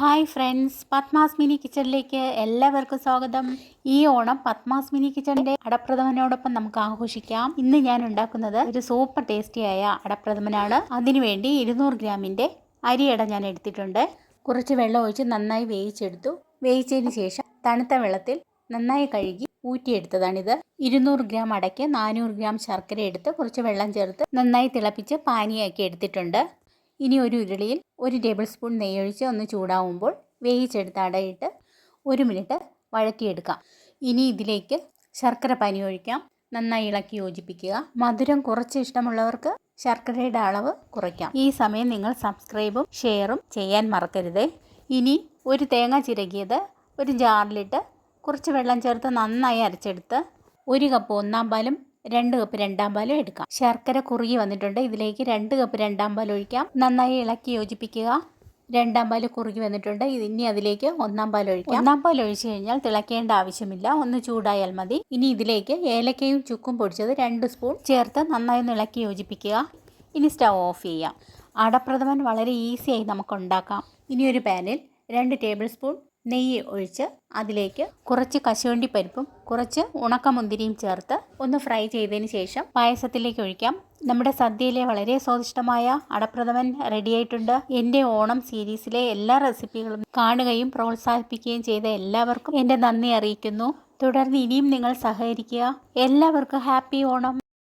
Hi friends Padmas mini കിച്ചണിലേക്ക് എല്ലാവർക്കും സ്വാഗതം. ഈ ഓണം പത്മാസ് മിനി കിച്ചണിന്റെ അടപ്രഥമനോടൊപ്പം നമുക്ക് ആഘോഷിക്കാം. ഇന്ന് ഞാൻ ഉണ്ടാക്കുന്നത് ഒരു സൂപ്പർ ടേസ്റ്റി ടേസ്റ്റിയായ അടപ്രഥമനാണ്. അതിനുവേണ്ടി ഇരുന്നൂറ് ഗ്രാമിന്റെ അരിയട ഞാൻ എടുത്തിട്ടുണ്ട്. കുറച്ച് വെള്ളം ഒഴിച്ച് നന്നായി വേവിച്ചെടുത്തു. വേവിച്ചതിന് ശേഷം തണുത്ത വെള്ളത്തിൽ നന്നായി കഴുകി ഊറ്റിയെടുത്തതാണിത്. ഇരുന്നൂറ് ഗ്രാം അടയ്ക്ക് നാനൂറ് ഗ്രാം ശർക്കര എടുത്ത് കുറച്ച് വെള്ളം ചേർത്ത് നന്നായി തിളപ്പിച്ച് പാനിയാക്കി എടുത്തിട്ടുണ്ട്. ഇനി ഒരു ഉരുളിയിൽ ഒരു ടേബിൾ സ്പൂൺ നെയ്യൊഴിച്ച് ഒന്ന് ചൂടാവുമ്പോൾ വേവിച്ചെടുത്ത് അടയിട്ട് ഒരു മിനിറ്റ് വഴറ്റിയെടുക്കാം. ഇനി ഇതിലേക്ക് ശർക്കര പനി ഒഴിക്കാം. നന്നായി ഇളക്കി യോജിപ്പിക്കുക. മധുരം കുറച്ച് ഇഷ്ടമുള്ളവർക്ക് ശർക്കരയുടെ അളവ് കുറയ്ക്കാം. ഈ സമയം നിങ്ങൾ സബ്സ്ക്രൈബും ഷെയറും ചെയ്യാൻ മറക്കരുത്. ഇനി ഒരു തേങ്ങ ചിരകിയത് ഒരു ജാറിലിട്ട് കുറച്ച് വെള്ളം ചേർത്ത് നന്നായി അരച്ചെടുത്ത് ഒരു കപ്പ് ഒന്നാം പാലും രണ്ട് കപ്പ് രണ്ടാം പാലും എടുക്കാം. ശർക്കര കുറുകി വന്നിട്ടുണ്ട്. ഇതിലേക്ക് രണ്ട് കപ്പ് രണ്ടാം പാൽ ഒഴിക്കാം. നന്നായി ഇളക്കി യോജിപ്പിക്കുക. രണ്ടാം പാൽ കുറുകി വന്നിട്ടുണ്ട്. ഇനി അതിലേക്ക് ഒന്നാം പാൽ ഒഴിക്കാം. ഒന്നാം പാൽ ഒഴിച്ചു കഴിഞ്ഞാൽ തിളക്കേണ്ട ആവശ്യമില്ല. ഒന്ന് ചൂടായാൽ മതി. ഇനി ഇതിലേക്ക് ഏലക്കയും ചുക്കും പൊടിച്ചത് രണ്ട് സ്പൂൺ ചേർത്ത് നന്നായി ഇളക്കി യോജിപ്പിക്കുക. ഇനി സ്റ്റവ് ഓഫ് ചെയ്യാം. അടപ്രഥമൻ വളരെ ഈസിയായി നമുക്ക് ഉണ്ടാക്കാം. ഇനി ഒരു പാനിൽ രണ്ട് ടേബിൾ സ്പൂൺ നെയ്യ് ഒഴിച്ച് അതിലേക്ക് കുറച്ച് കശുവണ്ടി പരിപ്പും കുറച്ച് ഉണക്കമുന്തിരിയും ചേർത്ത് ഒന്ന് ഫ്രൈ ചെയ്തതിന് ശേഷം പായസത്തിലേക്ക് ഒഴിക്കാം. നമ്മുടെ സദ്യയിലെ വളരെ സ്വാദിഷ്ടമായ അടപ്രഥമൻ റെഡിയായിട്ടുണ്ട് എന്റെ ഓണം സീരീസിലെ എല്ലാ റെസിപ്പികളും കാണുകയും പ്രോത്സാഹിപ്പിക്കുകയും ചെയ്ത എല്ലാവർക്കും എന്റെ നന്ദി അറിയിക്കുന്നു. തുടർന്ന് ഇനിയും നിങ്ങൾ സഹകരിക്കുക. എല്ലാവർക്കും ഹാപ്പി ഓണം.